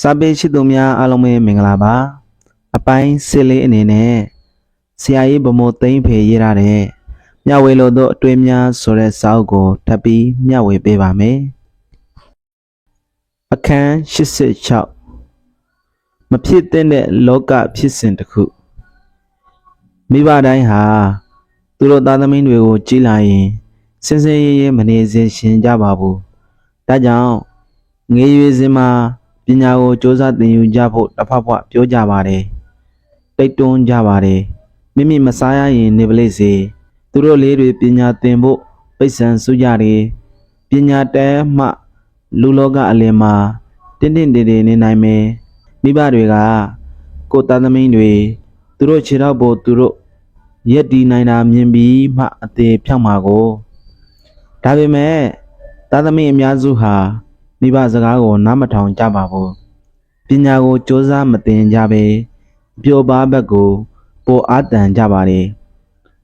စာပေရှိသူများအားလုံးပဲမင်္ဂလာပါအပိုင်းစစ်လေးအနေနဲ့ဆရာကြီးဗမိုးသိမ့်ဖေရေးထားတဲ့မျှဝေလို့တို့အတွေ့များဆိုတဲ့စာအုပ်ကိုထပ်ပြီးမျှဝေပေးပါမယ်အခန်း86မဖြစ်သင့်တဲ့လောကဖြစ်စဉ်တစ်ခုမိဘတိုင်းဟာသူတို့သားသမီးတွေကိုကြည်လာရင်စင်စင်ရဲရဲမနေစေရှင်ကြပါဘူးဒါကြောင့်ငေးရွေစဉ်မှာ ပညာကိုစ조사သင်ယူကြဖို့တစ်ဖက်ဖွက်ပြောကြပါတယ်တိတ်တွန်းကြပါတယ်မိမိမစားရရင်နေပလိစေသူတို့လေးတွေပညာသင်ဖို့ပိတ်ဆံစုကြတယ်ပညာတဲမှလူလောကအလယ်မှာတင်းတင်းတေတေနေနိုင်မယ်မိဘတွေကကိုယ်သားသမီးတွေသူတို့ခြေထောက်ပေါ်သူတို့ရက်တီနိုင်တာမြင်ပြီးမှအသေးဖြောက်မှာကိုဒါပေမဲ့သားသမီးအများစုဟာ မိဘစကားကိုနားမထောင်ကြပါဘူးပညာကိုစ조사မသင်ကြပဲပျော်ပါဘက်ကိုပိုအားတန်ကြပါတယ်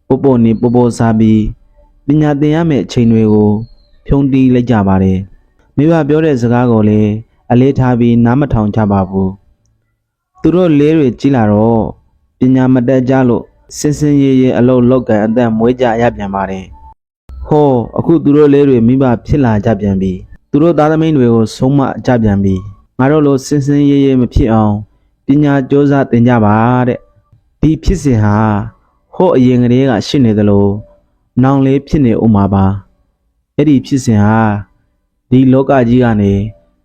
ပို့ပို့နေပို့ပို့စားပြီးပညာသင်ရမယ့်အချိန်တွေကိုဖြုံးတီးလိုက်ကြပါတယ်မိဘပြောတဲ့စကားကိုလည်းအလေးထားပြီးနားမထောင်ကြပါဘူးသူတို့လေးတွေကြီးလာတော့ပညာမတတ်ကြလို့စင်စင်ရဲရဲအလုပ်လုပ်ကန်အသက်မွေးကြရပြန်ပါတယ်ဟောအခုသူတို့လေးတွေမိဘဖြစ်လာကြပြန်ပြီ သူတို့သားသမီးတွေကိုဆုံးမကြပြန်ပြီငါတို့လိုစင်စင်ရဲရဲမဖြစ်အောင်ပညာစ조사သင်ကြပါတဲ့ဒီဖြစ်စဉ်ဟာဟော့အရင်ကတည်းကရှိနေသလိုနောင်လေးဖြစ်နေဥမှာပါအဲ့ဒီဖြစ်စဉ်ဟာဒီလောကကြီးကနေ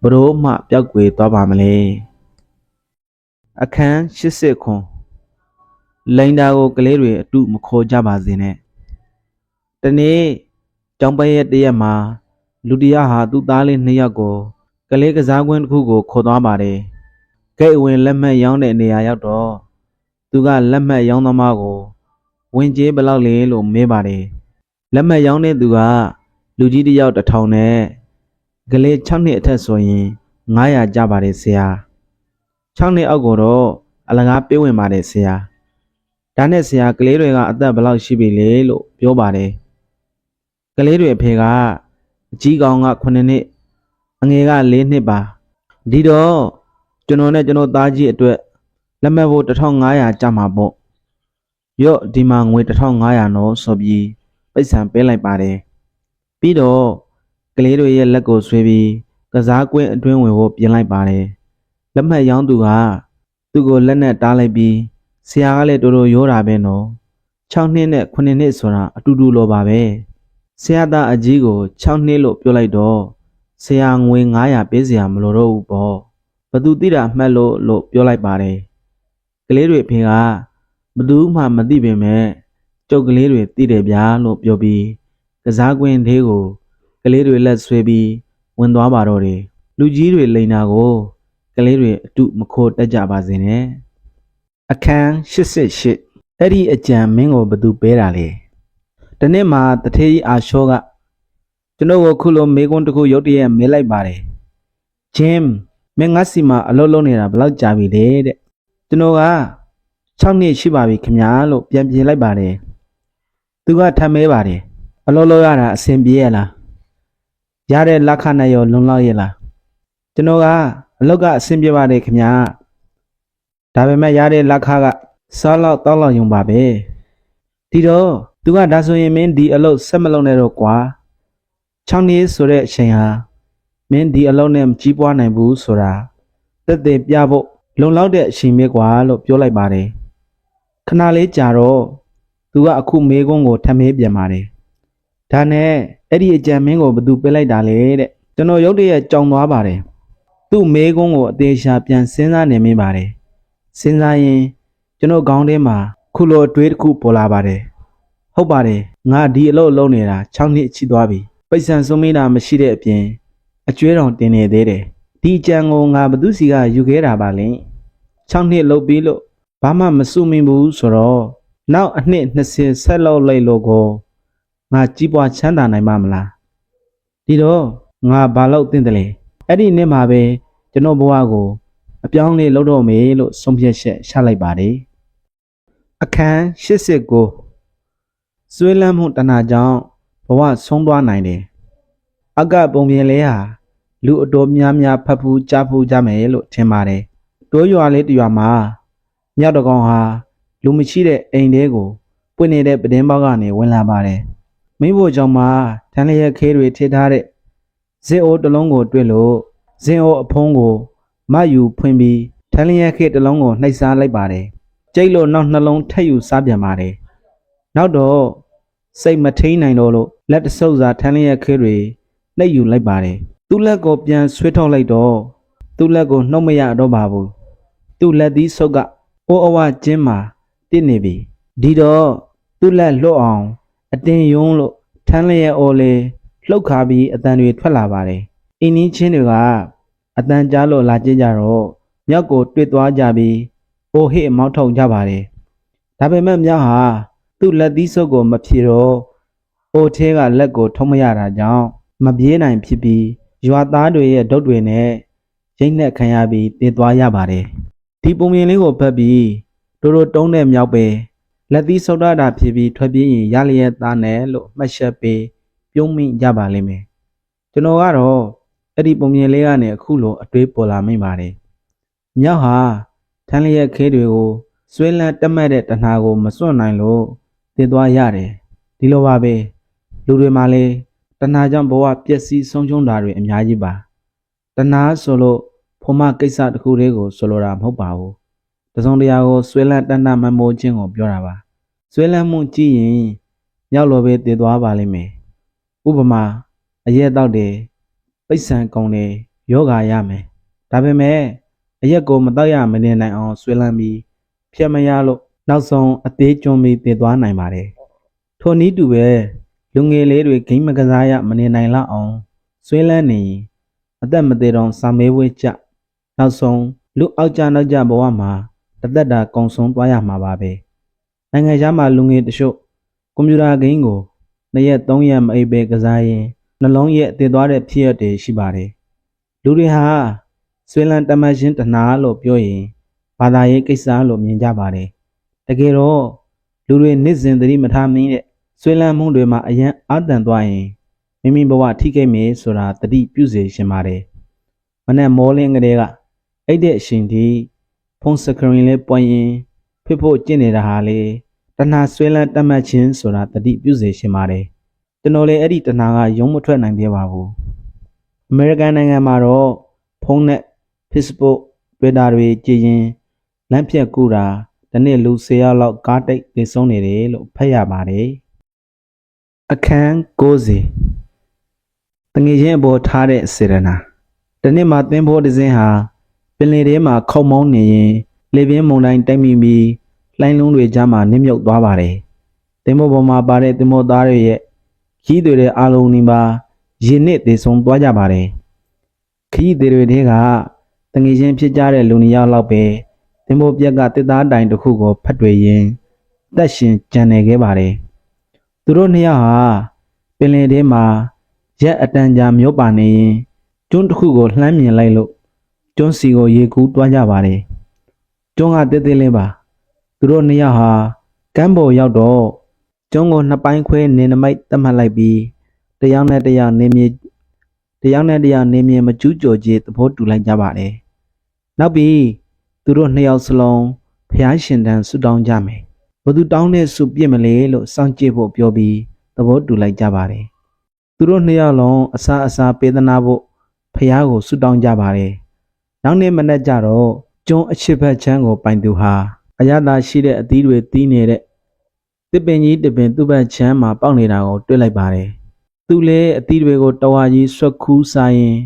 ဘလို့မှပျောက်ကွယ်သွားပါမလဲအခန်း80ခွန်လိန်တာကိုကလေးတွေအတုမခေါ်ကြပါစေနဲ့တနေ့ကျောင်းပရဲ့တရက်မှာ လူတယောက်ဟာသူ့သားလေးနှစ်ယောက်ကိုကလေးကစားကွင်းတစ်ခုကိုခေါ်သွားပါတယ်။ဂိတ်အဝင်လက်မှတ်ရောင်းတဲ့နေရာရောက်တော့သူကလက်မှတ်ရောင်းသမားကိုဝင်ကြေးဘယ်လောက်လဲလို့မေးပါတယ်။လက်မှတ်ရောင်းတဲ့သူကလူကြီးတစ်ယောက်တစ်ထောင်နဲ့ကလေး6နှစ်အထက်ဆိုရင်900ကျပါတယ်ဆရာ။6နှစ်အောက်ကိုတော့အလကားပေးဝင်ပါတယ်ဆရာ။ဒါနဲ့ဆရာကလေးတွေကအသက်ဘယ်လောက်ရှိပြီလဲလို့ပြောပါတယ်။ကလေးတွေအဖေက အကြီးကောင်က9နှစ်အငယ်က4နှစ်ပါဒီတော့ကျွန်တော်နဲ့ကျွန်တော်သားကြီးအတွက်လက်မှတ်ဖို့1500ကျမှာပေါ့ရော့ဒီမှာငွေ1500နော်ဆိုပြီးပိတ်ဆံပေးလိုက်ပါတယ်ပြီးတော့ကလေးတွေရဲ့လက်ကိုဆွဲပြီးကစားကွင်းအတွင်းဝင်ဖို့ပြင်လိုက်ပါတယ်လက်မှတ်ရောင်းသူကသူ့ကိုလက်နဲ့တားလိုက်ပြီးဆရာကလည်းတော်တော်ရိုးတာပဲနော်6နှစ်နဲ့9နှစ်ဆိုတာအတူတူလိုပါပဲ ဆရာသားအကြီးကို6နှစ်လို့ပြောလိုက်တော့ဆရာငွေ900ပေးစရာမလိုတော့ဘူးပေါ့ဘသူသိတာမှတ်လို့လို့ပြောလိုက်ပါတယ်ကလေးတွေအဖေကဘသူမှမသိပေမဲ့ကျုပ်ကလေးတွေသိတယ်ဗျာလို့ပြောပြီးကစားကွင်းသေးကိုကလေးတွေလက်ဆွဲပြီးဝင်သွားပါတော့တယ်လူကြီးတွေလိန်တာကိုကလေးတွေအတုမခိုးတက်ကြပါစေနဲ့အခန်း88အဲ့ဒီအကြံမင်းကိုဘသူပေးတာလဲ တနေ့မှာတထေးကြီးအာရှောကကျွန်တော်ကိုခုလိုမေကွန်းတစ်ခုရုတ်တရက်မေးလိုက်ပါတယ်။ဂျင်းမင်းငါစီမှာအလုပ်လုပ်နေတာဘယ်လောက်ကြာပြီလဲတဲ့။ကျွန်တော်က6နှစ်ရှိပါပြီခင်ဗျာလို့ပြန်ပြင်လိုက်ပါတယ်။သူကထမ်းမဲပါတယ်။အလုပ်လုပ်ရတာအဆင်ပြေရလား။ရတဲ့လက်ခနဲ့ရောလုံလောက်ရဲ့လား။ကျွန်တော်ကအလုပ်ကအဆင်ပြေပါတယ်ခင်ဗျာ။ဒါပေမဲ့ရတဲ့လက်ခကစားလောက်တောက်လောက်ယုံပါပဲ။ဒီတော့ သူကဒါဆိုရင်မင်းဒီအလုပ်ဆက်မလုပ်နဲ့တော့ကွာ6နှစ်ဆိုတဲ့အချိန်ဟာမင်းဒီအလုပ်နဲ့မကြီးပွားနိုင်ဘူးဆိုတာတက်တဲ့ပြဖို့လုံလောက်တဲ့အချိန်ပဲကွာလို့ပြောလိုက်ပါတယ်ခဏလေးကြာတော့သူကအခုမေးခွန်းကိုထပ်မေးပြန်ပါတယ်ဒါနဲ့အဲ့ဒီအကြံမင်းကိုဘသူပေးလိုက်တာလဲတဲ့ကျွန်တော်ရုတ်တရက်ကြောင်သွားပါတယ်သူ့မေးခွန်းကိုအသေးချာပြန်စဉ်းစားနေမိပါတယ်စဉ်းစားရင်ကျွန်တော်ခေါင်းထဲမှာခုလိုအတွေးတစ်ခုပေါ်လာပါတယ် ဟုတ်ပါတယ်ငါဒီအလုပ်လုပ်နေတာ6နှစ်ရှိသွားပြီပိတ်ဆံစုံမိတာမရှိတဲ့အပြင်အကျွဲတော်တင်နေသေးတယ်ဒီအကြံကိုငါဘသူစီကယူခဲ့တာပါလဲ6နှစ်လုပ်ပြီးလို့ဘာမှမစုမိဘူးဆိုတော့နောက်အနှစ်20ဆက်လောက်လိုက်လို့ကိုငါကြီးပွားချမ်းသာနိုင်မှာမလားဒီတော့ငါဘာလို့တင်တယ်လဲအဲ့ဒီနေ့မှာပဲကျွန်တော်ဘဝကိုအပြောင်းလေးလုပ်တော့မေလို့ဆုံးဖြတ်ချက်ချလိုက်ပါတယ်အခန်း89 ဆွေးလန်းမှုတဏှာကြောင့်ဘဝဆုံးသွားနိုင်တယ်။အကပုံပြင်လဲဟာလူအတော်များများဖတ်ဖူးကြားဖူးကြမယ်လို့ထင်ပါတယ်တိုးရွာလေးတစ်ရွာမှာမြောက်တကောင်ဟာလူမရှိတဲ့အိမ်ထဲကိုပွင့်နေတဲ့ပတင်းပေါက်ကနေဝင်လာပါတယ်မင်းဘို့ကြောင့်မှာထန်းလျက်ခဲတွေထည့်ထားတဲ့ဇင်အိုးတစ်လုံးကိုတွေ့လို့ဇင်အိုးအဖုံးကိုမယူဖွင့်ပြီးထန်းလျက်ခဲတစ်လုံးကိုနှိပ်စားလိုက်ပါတယ်ကြိတ်လို့နောက်နှလုံးထက်ယူစားပြန်ပါတယ် နောက်တော့စိတ်မထိန်နိုင်တော့လို့လက်တဆုပ်စာထန်းလျက်ခဲတွေနှိပ်ယူလိုက်ပါတယ်သူ့လက်ကိုပြန်ဆွဲထုတ်လိုက်တော့သူ့လက်ကိုနှုတ်မရတော့ပါဘူးသူ့လက်သီးဆုပ်ကအိုးအဝကျင်းမှာတစ်နေပြီဒီတော့သူ့လက်လွတ်အောင်အတင်းယုံလို့ထန်းလျက်အော်လေလှုပ်ခါပြီးအတန်တွေထွက်လာပါတယ်အင်းင်းချင်းတွေကအတန်ကြားလို့လာကြည့်ကြတော့မြောက်ကိုတွေ့သွားကြပြီးအိုဟစ်မောက်ထုံကြပါတယ်ဒါပေမဲ့မြောက်ဟာ သူ့လက်သီးဆုပ်ကိုမဖြေတော့အိုထဲကလက်ကိုထုံးမရတာကြောင့်မပြေးနိုင်ဖြစ်ပြီးရွာသားတွေရဲ့ဒုတ်တွေနဲ့ရိတ်နှက်ခံရပြီးတည်သွားရပါတယ်ဒီပုံမြင်လေးကိုဖတ်ပြီးတို့တို့တုံးတဲ့မြောက်ပဲလက်သီးဆုပ်တာဖြစ်ပြီးထွက်ပြေးရင်ရလျက်သားနဲ့လို့မှတ်ချက်ပေးပြုံးမိကြပါလိမ့်မယ်ကျွန်တော်ကတော့အဲ့ဒီပုံမြင်လေးကနေအခုလိုအတွေးပေါ်လာမိပါတယ်မြောက်ဟာထန်းလျက်ခဲတွေကိုဆွဲလန်းတက်မှတ်တဲ့တဏှာကိုမစွန့်နိုင်လို့ တည်သွားရတယ်ဒီလိုပါပဲလူတွေမှာလည်းတဏှာကြောင့်ဘဝပျက်စီးဆုံးရှုံးတာတွေအများကြီးပါတဏှာဆိုလို့ဖို့မကိစ္စတစ်ခုတည်းကိုဆိုလိုတာမဟုတ်ပါဘူးတစုံတရာကိုဆွဲလန်းတဏှာမမိုးခြင်းကိုပြောတာပါဆွဲလန်းမှုကြည့်ရင်မြောက်လိုပဲတည်သွားပါလိမ့်မယ်ဥပမာအရက်တောက်တယ်ပိတ်ဆံကုန်တယ်ယောဂါရမယ်ဒါပေမဲ့အရက်ကိုမတောက်ရမနေနိုင်အောင်ဆွဲလန်းပြီးဖြတ်မရလို့ နောက်ဆုံးအသေးကျွန်းပြီးတည်သွားနိုင်ပါတယ်ထိုနည်းတူပဲလူငယ်လေးတွေဂိမ်းမကစားရမနေနိုင်လောက်အောင်ဆွဲလန်းနေရင်အသက်မသေးတော့စာမေးဝဲကြနောက်ဆုံးလူအောက်ကြနောက်ကြဘဝမှာတသက်တာကုံဆုံးသွားရမှာပါပဲနိုင်ငံခြားမှာလူငယ်တချို့ကွန်ပျူတာဂိမ်းကိုနှစ်ရက်သုံးရက်မအိပ်ပဲကစားရင်နှလုံးရက်တည်သွားတဲ့ဖြစ်ရပ်တွေရှိပါတယ်လူတွေဟာဆွေလန်တမတ်ရှင်းတနာလို့ပြောရင်ဘာသာရေးကိစ္စလို့မြင်ကြပါတယ် တကယ်တော့လူတွေနေ့စဉ်သတိမထားမင်းတဲ့ဆွေလန်မှုတွေမှာအရန်အာတန်သွားရင်မိမိဘဝထိခိုက်မယ်ဆိုတာသတိပြုစေရှင်ပါတယ်မနဲ့မောလင်းကလေးကအိတ်တဲ့အရှင်ဒီဖုန်းစကရင်လေးပွင့်ရင်ဖြစ်ဖို့ကျင့်နေတာဟာလေတဏှာဆွဲလန်းတတ်မှတ်ခြင်းဆိုတာတတိပြုစေရှင်ပါတယ်ကျွန်တော်လည်းအဲ့ဒီတဏှာကယုံမထွက်နိုင်သေးပါဘူးအမေရိကန်နိုင်ငံမှာတော့ဖုန်းနဲ့ Facebook Twitter တွေကြည်ရင်လမ်းဖြတ်ကူတာ ဒီနေ့လူ10ယောက်လောက်ကားတိတ်နေဆုံးနေတယ်လို့ဖတ်ရပါတယ်အခန်း90တငယ်ချင်းအပေါ်ထားတဲ့စေရနာဒီနေ့မှာသင်္ဘောတစ်စင်းဟာပင်လယ်ထဲမှာခုံမောင်းနေရင်လေပြင်းမုန်တိုင်းတိုက်မိပြီးလှိုင်းလုံးတွေကြားမှာနစ်မြုပ်သွားပါတယ်။သင်္ဘောပေါ်မှာပါတဲ့သင်္ဘောသားတွေရဲ့ခီးတွေတဲ့အားလုံးနီးပါးရင်နစ်သေးဆုံးသွားကြပါတယ်။ခီးတွေတွေတဲကတငယ်ချင်းဖြစ်ကြတဲ့လူနှစ်ယောက်လောက်ပဲ သင်္ဘောပြက်ကတစ်သားတိုင်တစ်ခုကိုဖတ်တွေ့ရင်တက်ရှင်ကြံနေခဲ့ပါတယ်။သူတို့နှစ်ယောက်ဟာပင်လယ်ထဲမှာရက်အတန်ကြာမြို့ပါနေရင်ကျွန်းတစ်ခုကိုလှမ်းမြင်လိုက်လို့ကျွန်းစီကိုရေကူးသွားကြပါတယ်။ကျွန်းကတဲတဲလေးပါသူတို့နှစ်ယောက်ဟာကမ်းပေါ်ရောက်တော့ကျွန်းကိုနှစ်ပိုင်းခွဲနေနမိတ်သတ်မှတ်လိုက်ပြီးတယောက်နဲ့တယောက်နေမြေတယောက်နဲ့တယောက်နေမြေမကျူးကျော်ကြီးသဘောတူလိုက်ကြပါတယ်။နောက်ပြီး သူတို့နှစ်ယောက်စလုံးဖျားရှင်တန်ဆူတောင်းကြမယ်။ဘသူတောင်းတဲ့ဆူပြစ်မလဲလို့စောင့်ကြည့်ဖို့ပြောပြီးသဘောတူလိုက်ကြပါတယ်။သူတို့နှစ်ယောက်လုံးအစာအစာပေးသနာဖို့ဖျားကိုဆူတောင်းကြပါတယ်။နောက်နေ့မနက်ကျတော့ကျွန်းအချစ်ဘက်ချမ်းကိုပိုင်သူဟာအရသာရှိတဲ့အသီးတွေတီးနေတဲ့တစ်ပင်ကြီးတစ်ပင်သူ့ဘက်ချမ်းမှာပေါက်နေတာကိုတွေ့လိုက်ပါတယ်။သူလည်းအသီးတွေကိုတဝါကြီးဆွတ်ခူးစားရင်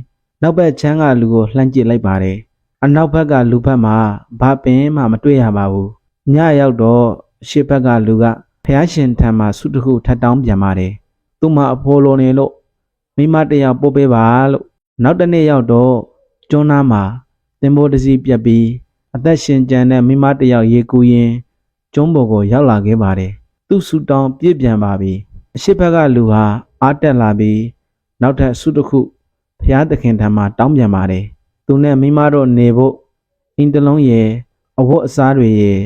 နောက်ဘက်ချမ်းကလူကိုလှမ်းကြည့်လိုက်ပါတယ်။ အနောက်ဘက်ကလူဘက်မှာဘာပင်မှမတွေ့ရပါဘူး။ညရောက်တော့အရှိဘက်ကလူကဖះရှင်ထံမှာဆုတစ်ခုထပ်တောင်းပြန်ပါတယ်။သူ့မှာအဖိုးလိုနေလို့မိမတယောက်ပို့ပေးပါလို့နောက်တစ်နေ့ရောက်တော့ကျွန်းသားမှာသင်္ဘောတစ်စီးပြက်ပြီးအသက်ရှင်ကျန်တဲ့မိမတစ်ယောက်ရေကူးရင်းကျုံးပေါ်ကိုရောက်လာခဲ့ပါတယ်။သူ့ဆူတောင်းပြည့်ပြန်ပါပြီ။အရှိဘက်ကလူဟာအားတက်လာပြီးနောက်ထပ်ဆုတစ်ခုဖျားသခင်ထံမှာတောင်းပြန်ပါတယ်။ သူနဲ့မိမတို့နေဖို့အင်းတလုံးရဲ့အဝတ်အစားတွေရဲ့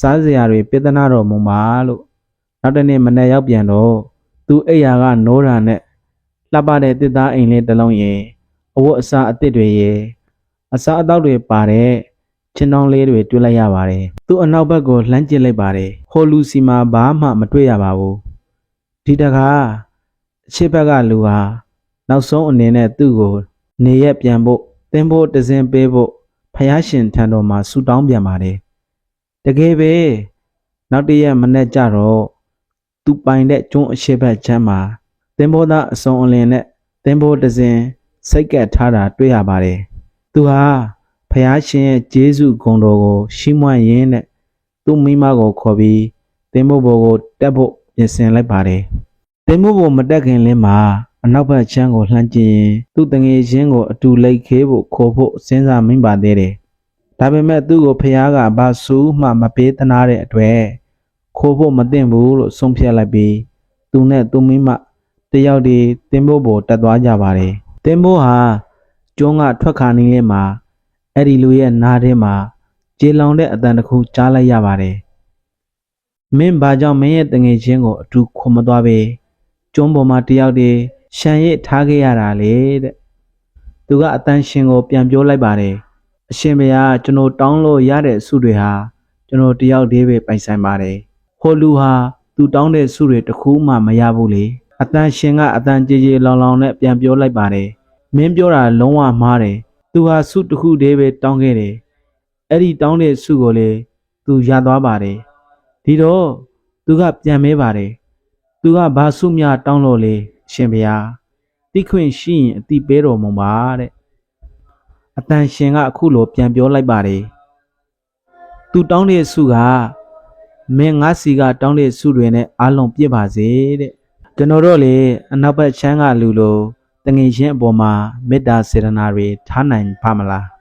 စားစရာတွေပြဿနာတော်မူပါလို့နောက်တနေ့မနေ့ရောက်ပြန်တော့သူအိယာကနိုးတာနဲ့လှပတဲ့တစ်သားအိမ်လေးတစ်လုံးရဲ့အဝတ်အစားအသစ်တွေရဲ့အစားအသောက်တွေပါတဲ့ချင်းတောင်းလေးတွေတွေ့လိုက်ရပါတယ်သူ့အနောက်ဘက်ကိုလှမ်းကြည့်လိုက်ပါတယ်ဟိုလူစီမှာဘာမှမတွေ့ရပါဘူးဒီတခါအရှိဘက်ကလူဟာနောက်ဆုံးအနေနဲ့သူ့ကို နေရက်ပြန်ဖို့ သင်ဖို့တစင်ပေးဖို့ဖယားရှင်ထံတော်မှာဆုတောင်းပြန်ပါတယ်တကယ်ပဲနောက်တည့်ရက်မနေ့ကျတော့သူပိုင်တဲ့ကျွန်းအရှိဘက်ချမ်းမှာသင်္ဘောသားအစုံအလင်နဲ့သင်္ဘောတစင်စိတ်ကပ်ထားတာတွေ့ရပါတယ်သူဟာဖယားရှင်ရဲ့ဂျေဇုဂုဏ်တော်ကိုရှီးမွမ်းရင်းနဲ့သူ့မိမကိုခေါ်ပြီးသင်္ဘောပေါ်ကိုတက်ဖို့ပြင်ဆင်လိုက်ပါတယ်သင်္ဘောပေါ်မတက်ခင်လင်းမှာ အနောက်ဘက်ချမ်းကိုလှမ်းကြည့်ရင်သူ့တငယ်ချင်းကိုအတူလိုက်ခေးဖို့ခေါ်ဖို့စဉ်းစားမိပါသေးတယ်။ဒါပေမဲ့သူ့ကိုဖះကဘာဆူမှမပေးသနာတဲ့အတွက်ခေါ်ဖို့မသင့်ဘူးလို့ဆုံးဖြတ်လိုက်ပြီးသူနဲ့သူမိမတယောက်တည်းသင်္ဘောပေါ်တက်သွားကြပါတယ်။သင်္ဘောဟာကျွန်းကထွက်ခါနေလင်းမှာအဲ့ဒီလူရဲ့နားထဲမှာကြေလောင်တဲ့အတန်တစ်ခုကြားလိုက်ရပါတယ်။မင်းဘာကြောင့်မင်းရဲ့တငယ်ချင်းကိုအတူခေါ်မသွားပဲကျွန်းပေါ်မှာတယောက်တည်း ရှန်ရစ်ထားခဲ့ရတာလေတဲ့သူကအတန်ရှင်ကိုပြန်ပြောလိုက်ပါတယ်အရှင်ဘုရားကျွန်တော်တောင်းလို့ရတဲ့ဆုတွေဟာကျွန်တော်တယောက်တည်းပဲပိုင်ဆိုင်ပါတယ်ဟိုလူဟာသူတောင်းတဲ့ဆုတွေတစ်ခုမှမရဘူးလေအတန်ရှင်ကအတန်ကြေကြေလောင်လောင်နဲ့ပြန်ပြောလိုက်ပါတယ်မင်းပြောတာလုံးဝမှားတယ်သူဟာဆုတစ်ခုတည်းပဲတောင်းခဲ့တယ်အဲ့ဒီတောင်းတဲ့ဆုကိုလေသူရသွားပါတယ်ဒီတော့သူကပြန်မဲပါတယ်သူကဘာဆုမြတောင်းလို့လေအ ရှင်ဘုရားတိခွင့်ရှိရင်အတိပေးတော်မူပါတဲ့အတန်ရှင်ကအခုလိုပြန်ပြောလိုက်ပါတယ်သူတောင်းတဲ့ဆုကမင်းငါစီကတောင်းတဲ့ဆုတွေနဲ့အားလုံးပြည့်ပါစေတဲ့ကျွန်တော်တို့လေအနောက်ဘက်ချမ်းကလူလိုတငင်ချင်းအပေါ်မှာမေတ္တာစေတနာတွေထားနိုင်ပါမလား